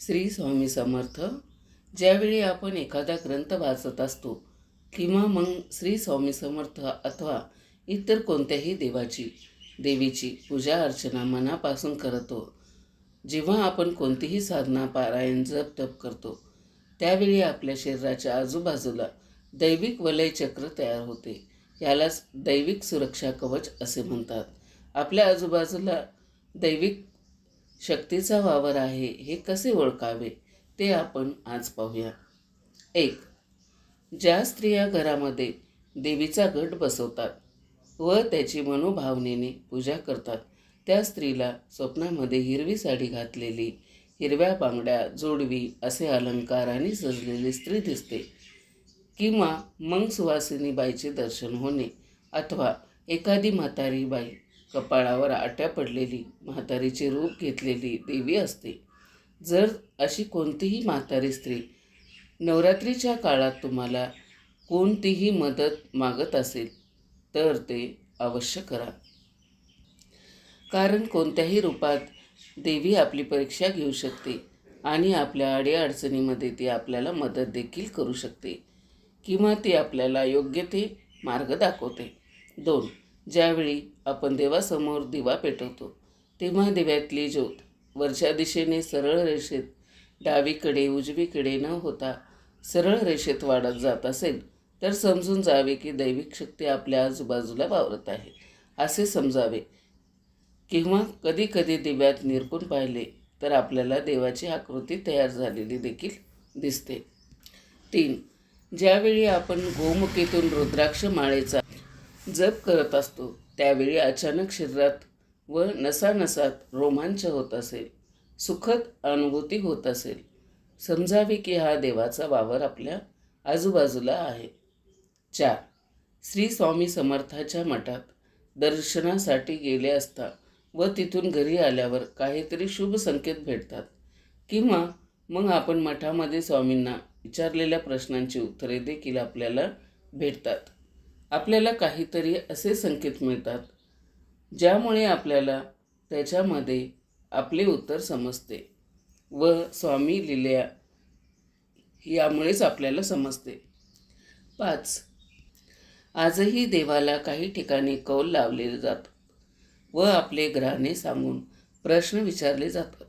श्री स्वामी समर्थ ज्यावेळी आपण एखादा ग्रंथ वाचत असतो किंवा मग श्री स्वामी समर्थ अथवा इतर कोणत्याही देवाची देवीची पूजा अर्चना मनापासून करतो जेव्हा आपण कोणतीही साधना पारायण जप तप करतो त्यावेळी आपल्या शरीराच्या आजूबाजूला दैविक वलय चक्र तयार होते. यालाच दैविक सुरक्षा कवच असे म्हणतात. आपल्या आजूबाजूला दैविक शक्तीचा वावर आहे हे कसे ओळखावे ते आपण आज पाहूया. एक ज्या स्त्रिया घरामध्ये देवीचा गट बसवतात व त्याची मनोभावनेने पूजा करतात त्या स्त्रीला स्वप्नामध्ये हिरवी साडी घातलेली हिरव्या बांगड्या जोडवी असे अलंकाराने सजलेली स्त्री दिसते किंवा मग सुवासिनी बाईचे दर्शन होणे अथवा एखादी म्हातारी बाई कपाळावर आट्या पडलेली म्हातारीचे रूप घेतलेली देवी असते. जर अशी कोणतीही म्हातारी स्त्री नवरात्रीच्या काळात तुम्हाला कोणतीही मदत मागत असेल तर ते अवश्य करा. कारण कोणत्याही रूपात देवी आपली परीक्षा घेऊ शकते आणि आपल्या अडीअडचणीमध्ये ती आपल्याला मदत देखील करू शकते किंवा ती आपल्याला योग्य ते मार्ग दाखवते. दोन ज्यावेळी आपण देवासमोर दिवा पेटवतो तेव्हा दिव्यातली ज्योत वरच्या दिशेने सरळ रेषेत डावीकडे उजवीकडे न होता सरळ रेषेत वाढत जात असेल तर समजून जावे की दैविक शक्ती आपल्या आजूबाजूला वावरत आहे. असे समजावे. किंवा कधी कधी दिव्यात निरकून पाहिले तर आपल्याला देवाची आकृती तयार झालेली देखील दिसते. तीन. ज्यावेळी आपण गोमुखीतून रुद्राक्ष माळेचा जप करत असतो. त्यावेळी अचानक शरीरात व नसानसात रोमांच होत असेल. सुखद अनुभूती होत असेल. समजावे की हा देवाचा वावर आपल्या आजूबाजूला आहे. चार. श्री स्वामी समर्थाच्या मठात दर्शनासाठी गेले असता व तिथून घरी आल्यावर काहीतरी शुभ संकेत भेटतात. किंवा मग आपण मठामध्ये स्वामींना विचारलेल्या प्रश्नांची उत्तरे देखील आपल्याला भेटतात. आपल्याला काहीतरी असे संकेत मिळतात ज्यामुळे आपल्याला त्याच्यामध्ये आपले उत्तर समजते व स्वामी लिल्या यामुळेच आपल्याला समजते. पाच. आजही देवाला काही ठिकाणी कौल लावलेले जातात व आपले ग्रहाने सांगून प्रश्न विचारले जातात.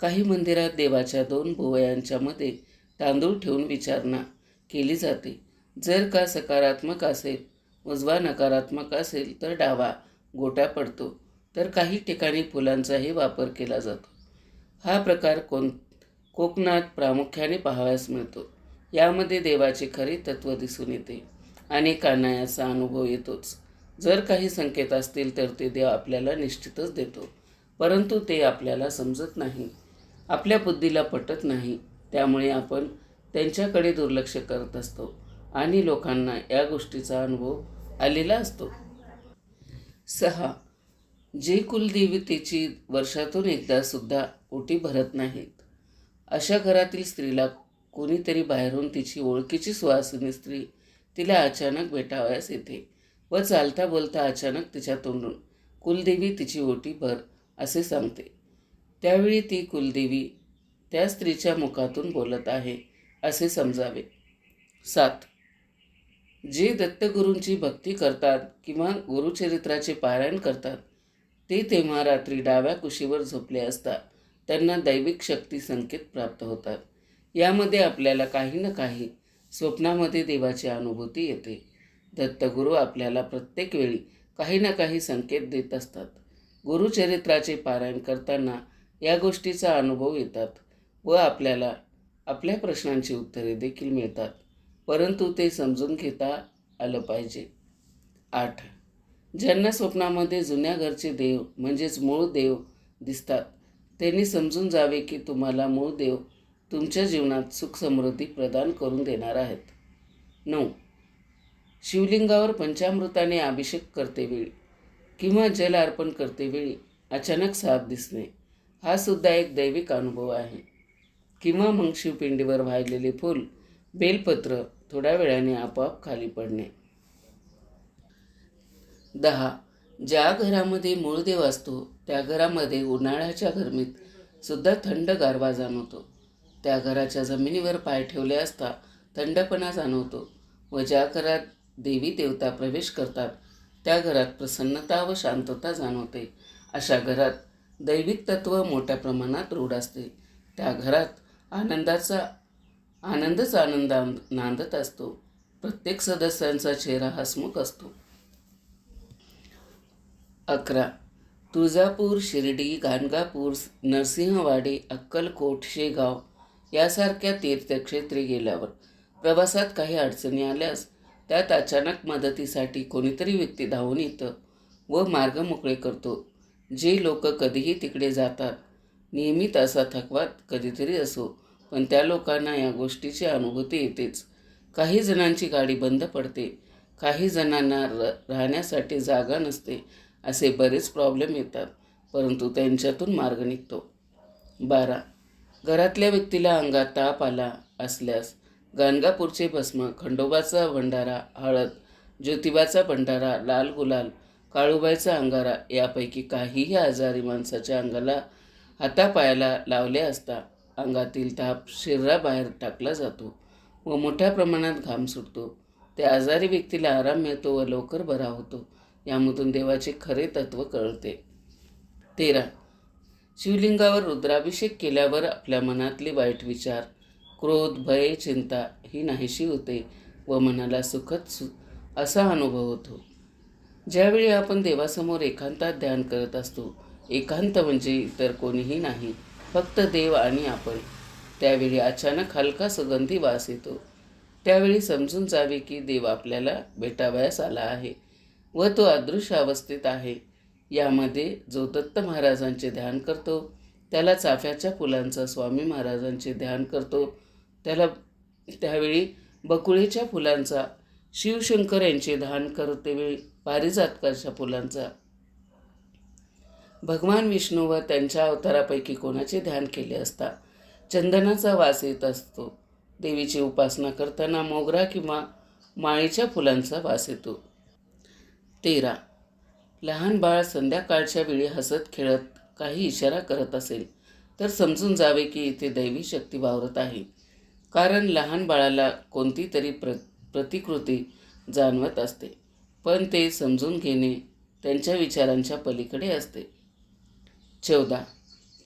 काही मंदिरात देवाच्या दोन भुवयांच्यामध्ये तांदूळ ठेवून विचारणा केली जाते. जर का सकारात्मक असेल उजवा नकारात्मक असेल तर डावा गोट्या पडतो. तर काही ठिकाणी फुलांचाही वापर केला जातो. हा प्रकार कोण कोकणात प्रामुख्याने पाहावयास मिळतो. यामध्ये देवाचे खरे तत्त्व दिसून येते आणि कानायाचा अनुभव येतोच. जर काही संकेत असतील तर ते देव आपल्याला निश्चितच देतो परंतु ते आपल्याला समजत नाही. आपल्या बुद्धीला पटत नाही. त्यामुळे आपण त्यांच्याकडे दुर्लक्ष करत असतो आणि लोकांना या गोष्टीचा अनुभव आलेला असतो. सहा. जे कुलदेवतेची वर्षातून एकदा सुद्धा ओटी भरत नाहीत. अशा घरातील स्त्रीला कोणीतरी बाहेरून तिची ओळखीची सुवासिनी स्त्री तिला अचानक भेटावयास येते व चालता बोलता अचानक तिच्या तोंडून कुलदेवी तिची ओटी भर असे सांगते. त्यावेळी ती कुलदेवी त्या स्त्रीच्या मुखातून बोलत आहे असे समजावे. सात. जे दत्तगुरूंची भक्ती करतात किंवा गुरुचरित्राचे पारायण करतात ते तेव्हा रात्री डाव्या कुशीवर झोपले असता त्यांना दैविक शक्ती संकेत प्राप्त होतात. यामध्ये आपल्याला काही ना काही स्वप्नामध्ये देवाची अनुभूती येते. दत्तगुरू आपल्याला प्रत्येक वेळी काही ना काही संकेत देत असतात. गुरुचरित्राचे पारायण करताना या गोष्टीचा अनुभव येतात व आपल्याला आपल्या प्रश्नांची उत्तरे देखील मिळतात. परंतु ते समजून घेता आलं पाहिजे. आठ. ज्यांना स्वप्नामध्ये जुन्या घरचे देव म्हणजेच मूळ देव दिसतात त्यांनी समजून जावे की तुम्हाला मूळ देव तुमच्या जीवनात सुख समृद्धी प्रदान करून देणार आहेत. नऊ. शिवलिंगावर पंचामृताने अभिषेक करतेवेळी किंवा जल अर्पण करतेवेळी अचानक साप दिसणे हा सुद्धा एक दैविक अनुभव आहे. किंवा मग शिवपिंडीवर वाहिलेले फूल बेलपत्र थोड्या वेळाने आपोआप खाली पडणे. दहा. ज्या घरामध्ये मूळदेव असतो त्या घरामध्ये उन्हाळ्याच्या गरमीत सुद्धा थंड गारवा जाणवतो. त्या घराच्या जमिनीवर पाय ठेवले असता थंडपणा जाणवतो व ज्या घरात देवी देवता प्रवेश करतात त्या घरात प्रसन्नता व शांतता जाणवते. अशा घरात दैविक तत्व मोठ्या प्रमाणात रूढ असते. त्या घरात आनंदाचा आनंदच आनंद नांदत असतो. प्रत्येक सदस्यांचा चेहरा हसमुख असतो. अकरा. तुळजापूर शिर्डी गाणगापूर नरसिंहवाडी अक्कलकोट शेगाव यासारख्या तीर्थक्षेत्री गेल्यावर प्रवासात काही अडचणी आल्यास त्यात अचानक मदतीसाठी कोणीतरी व्यक्ती धावून येतं व मार्ग मोकळे करतो. जे लोक कधीही तिकडे जातात नियमित असा थकवा कधीतरी असो. पण त्या लोकांना या गोष्टीची अनुभूती येतेच. काही जणांची गाडी बंद पडते. काही जणांना र राहण्यासाठी जागा नसते असे बरेच प्रॉब्लेम येतात परंतु त्यांच्यातून मार्ग निघतो. बारा. घरातल्या व्यक्तीला अंगात ताप आला असल्यास गाणगापूरचे भस्म खंडोबाचा भंडारा हळद ज्योतिबाचा भंडारा लाल गुलाल काळूबाईचा अंगारा यापैकी काहीही आजारी माणसाच्या अंगाला हातापायाला लावले असता अंगातील ताप शरीराबाहेर टाकला जातो व मोठ्या प्रमाणात घाम सुटतो. त्या आजारी व्यक्तीला आराम मिळतो व लवकर बरा होतो. यामधून देवाचे खरे तत्व कळते. तेरा. शिवलिंगावर रुद्राभिषेक केल्यावर आपल्या मनातले वाईट विचार क्रोध भय चिंता ही नाहीशी होते व मनाला सुखद सु असा अनुभव होतो. ज्यावेळी आपण देवासमोर एकांतात ध्यान करत असतो एकांत म्हणजे इतर कोणीही नाही. फक्त देव आणि आपण. त्यावेळी अचानक हलका सुगंधी वास येतो. त्यावेळी समजून जावे की देव आपल्याला भेटावयास आला आहे व तो अदृश्य अवस्थेत आहे. यामध्ये जो दत्त महाराजांचे ध्यान करतो त्याला चाफ्याच्या फुलांचा स्वामी महाराजांचे ध्यान करतो त्याला त्यावेळी बकुळीच्या फुलांचा शिवशंकर यांचे ध्यान करतेवेळी पारिजातकाच्या फुलांचा भगवान विष्णू व त्यांच्या अवतारापैकी कोणाचे ध्यान केले असता चंदनाचा वास येत असतो. देवीची उपासना करताना मोगरा किंवा माळीच्या फुलांचा वास येतो. तेरा. लहान बाळ संध्याकाळच्या वेळी हसत खेळत काही इशारा करत असेल तर समजून जावे की इथे दैवी शक्ती वावरत आहे. कारण लहान बाळाला कोणती तरी प्र प्रतिकृती जाणवत असते पण ते समजून घेणे त्यांच्या विचारांच्या पलीकडे असते. चौदा.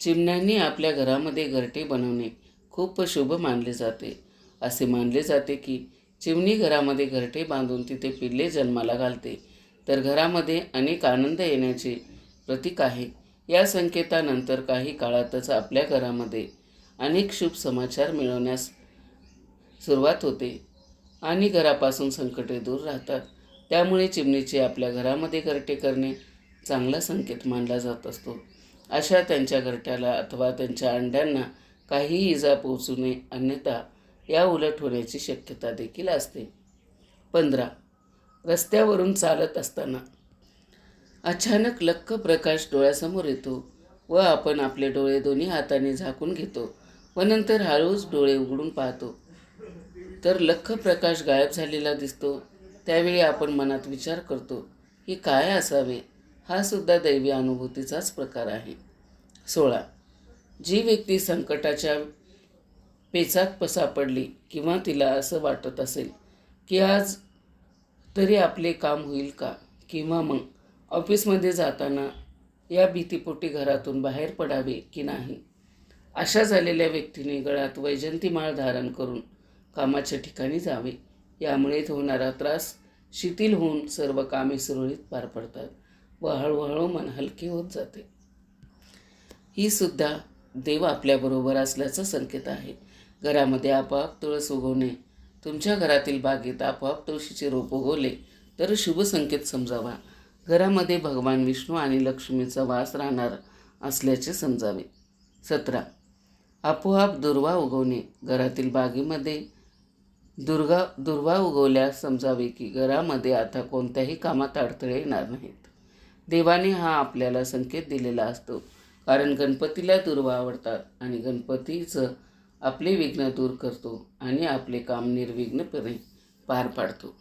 चिमण्यांनी आपल्या घरामध्ये घरटे बनवणे खूप शुभ मानले जाते. असे मानले जाते की चिमणी घरामध्ये घरटे बांधून तिथे पिल्ले जन्माला घालते. तर घरामध्ये अनेक आनंद येण्याचे प्रतीक आहे. या संकेतानंतर काही काळातच आपल्या घरामध्ये अनेक शुभ समाचार मिळवण्यास सुरुवात होते आणि घरापासून संकटे दूर राहतात. त्यामुळे चिमणीचे आपल्या घरामध्ये घरटे करणे चांगला संकेत मानला जात असतो. अशा त्यांच्या घरट्याला अथवा त्यांच्या अंड्यांना काही इजा पोहोचू नये अन्यथा या उलट होण्याची शक्यता देखील असते. पंधरा. रस्त्यावरून चालत असताना अचानक लख्ख प्रकाश डोळ्यासमोर येतो व आपण आपले डोळे दोन्ही हाताने झाकून घेतो व नंतर हळूच डोळे उघडून पाहतो. तर लख्ख प्रकाश गायब झालेला दिसतो. त्यावेळी आपण मनात विचार करतो की काय असावे? हा सुद्धा दैवी अनुभूतीचाच प्रकार आहे. सोळा. जी व्यक्ती संकटाच्या पेचात सापडली किंवा तिला असं वाटत असेल की आज तरी आपले काम होईल का किंवा मग ऑफिसमध्ये जाताना या भीतीपोटी घरातून बाहेर पडावे की नाही? अशा झालेल्या व्यक्तीने गळ्यात वैजंतीमाळ धारण करून कामाच्या ठिकाणी जावे. यामुळे होणारा त्रास शिथिल होऊन सर्व कामे सुरळीत पार पडतात व हळूहळू मन हलके होत जाते. ही सुद्धा देव आपल्याबरोबर असल्याचा संकेत आहे. घरामध्ये आपोआप तुळस उगवणे तुमच्या घरातील बागेत आपोआप तुळशीचे रोप उगवले तर शुभ संकेत समजावा. घरामध्ये भगवान विष्णू आणि लक्ष्मीचा वास राहणार असल्याचे समजावे. सतरा. आपोआप दुर्वा उगवणे. घरातील बागेमध्ये दुर्गा दुर्वा उगवल्यास समजावे की घरामध्ये आता कोणत्याही कामात अडथळे येणार नाहीत. देवाने हा आपल्याला संकेत दिलेला असतो. कारण गणपतीला दुर्वा आवडतात आणि गणपतीचं आपले विघ्न दूर करतो आणि आपले काम निर्विघ्नपणे पार पाडतो.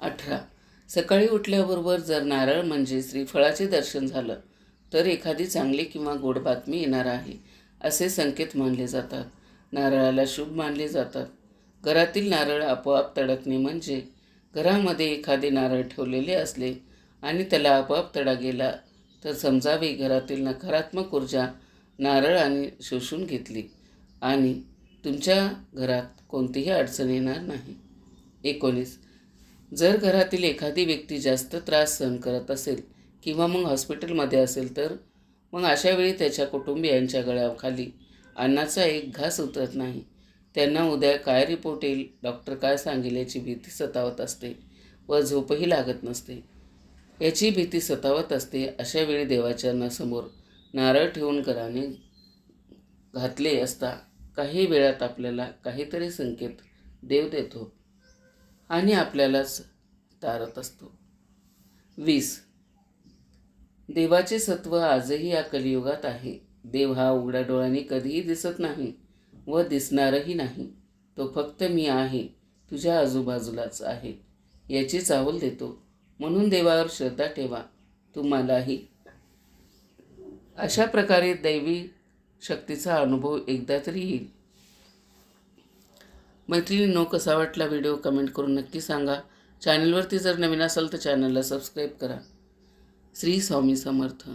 अठरा. सकाळी उठल्याबरोबर जर नारळ म्हणजे श्रीफळाचे दर्शन झालं तर एखादी चांगली किंवा गोड बातमी येणार आहे असे संकेत मानले जातात. नारळाला शुभ मानले जातात. घरातील नारळ आपोआप तडकणे म्हणजे घरामध्ये एखादे नारळ ठेवलेले असले आणि त्याला आपोआप तडा गेला तर समजावी घरातील नकारात्मक ऊर्जा नारळाने शोषून घेतली. आणि तुमच्या घरात कोणतीही अडचण येणार नाही. एकोणीस. जर घरातील एखादी व्यक्ती जास्त त्रास सहन करत असेल किंवा मग हॉस्पिटलमध्ये असेल तर मग अशा वेळी त्याच्या कुटुंबियांच्या गळ्याखाली अन्नाचा एक घास उतरत नाही. त्यांना उद्या काय रिपोर्ट येईल? डॉक्टर काय सांगेल याची भीती सतावत असते व झोपही लागत नसते. याची भीती सतावत असते अशा वेळी देवाचरणासमोर नारळ ठेवून घराने घातले असता काही वेळात आपल्याला काहीतरी संकेत देव देतो आणि आपल्यालाच तारत असतो. वीस. देवाचे सत्व आजही या कलियुगात आहे. देव हा उघड्या डोळ्यांनी कधीही दिसत नाही व दिसणारही नाही. तो फक्त मी आहे तुझ्या आजूबाजूलाच आहे याची चावल देतो. म्हणून देवावर श्रद्धा ठेवा. तुम्हालाही. अशा प्रकारे दैवी शक्तीचा अनुभव एकदा तरी येईल. मैत्रिणींनो कसा वाटला व्हिडिओ? कमेंट करून नक्की सांगा. चॅनलवरती जर नवीन असाल तर चॅनलला सबस्क्राईब करा. श्री स्वामी समर्थ.